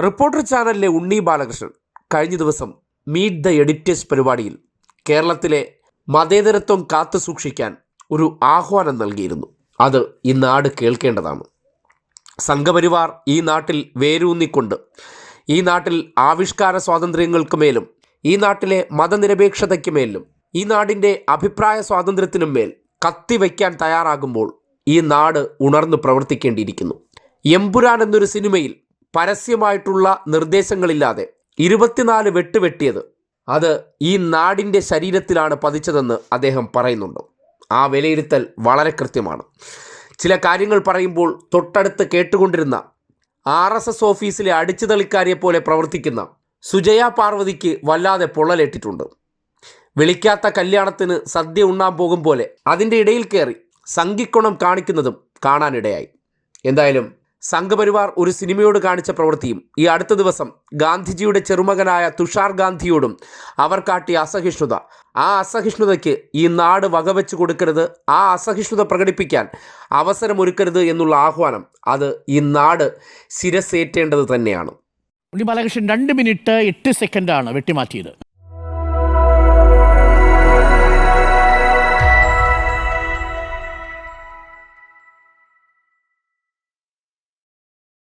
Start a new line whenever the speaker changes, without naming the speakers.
Reporter ചാനലിലെ ഉണ്ണി ബാലകൃഷ്ണൻ കഴിഞ്ഞ ദിവസം മീറ്റ് ദ എഡിറ്റേഴ്സ് പരിപാടിയിൽ കേരളത്തിലെ മതേതരത്വം കാത്തു സൂക്ഷിക്കാൻ ഒരു ആഹ്വാനം നൽകിയിരുന്നു. അത് ഈ നാട് കേൾക്കേണ്ടതാണ്. സംഘപരിവാർ ഈ നാട്ടിൽ വേരൂന്നിക്കൊണ്ട് ഈ നാട്ടിൽ ആവിഷ്കാര സ്വാതന്ത്ര്യങ്ങൾക്ക് മേലും ഈ നാട്ടിലെ മതനിരപേക്ഷതയ്ക്ക് മേലും ഈ നാടിന്റെ അഭിപ്രായ സ്വാതന്ത്ര്യത്തിനും മേൽ കത്തിവയ്ക്കാൻ തയ്യാറാകുമ്പോൾ ഈ നാട് ഉണർന്നു പ്രവർത്തിക്കേണ്ടിയിരിക്കുന്നു. എമ്പുരാൻ എന്നൊരു സിനിമയിൽ പരസ്യമായിട്ടുള്ള നിർദ്ദേശങ്ങളില്ലാതെ ഇരുപത്തിനാല് വെട്ട് വെട്ടിയത്. അത് ഈ നാടിന്റെ ശരീരത്തിലാണ് പതിച്ചതെന്ന് അദ്ദേഹം പറയുന്നുണ്ട്. ആ വിലയിരുത്തൽ വളരെ കൃത്യമാണ്. ചില കാര്യങ്ങൾ പറയുമ്പോൾ തൊട്ടടുത്ത് കേട്ടുകൊണ്ടിരുന്ന ആർ എസ് എസ് ഓഫീസിലെ അടിച്ചുതളിക്കാരിയെ പോലെ പ്രവർത്തിക്കുന്ന സുജയ പാർവതിക്ക് വല്ലാതെ പൊള്ളലേറ്റിട്ടുണ്ട്. വിളിക്കാത്ത കല്യാണത്തിന് സദ്യ ഉണ്ണാൻ പോകും പോലെ അതിന്റെ ഇടയിൽ കയറി സംഘിക്കുണം കാണിക്കുന്നതും കാണാനിടയായി. എന്തായാലും സംഘപരിവാർ ഒരു സിനിമയോട് കാണിച്ച പ്രവൃത്തിയും ഈ അടുത്ത ദിവസം ഗാന്ധിജിയുടെ ചെറുമകനായ തുഷാർ ഗാന്ധിയോടും അവർ കാട്ടിയ അസഹിഷ്ണുത. ആ അസഹിഷ്ണുതയ്ക്ക് ഈ നാട് വകവെച്ച് കൊടുക്കരുത് ആ അസഹിഷ്ണുത പ്രകടിപ്പിക്കാൻ അവസരമൊരുക്കരുത് എന്നുള്ള ആഹ്വാനം അത് ഈ നാട് ശിരസേറ്റേണ്ടത് തന്നെയാണ്.
ഉണ്ണി ബാലകൃഷ്ണൻ രണ്ട് മിനിറ്റ് എട്ട് സെക്കൻഡാണ് വെട്ടിമാറ്റിയത്.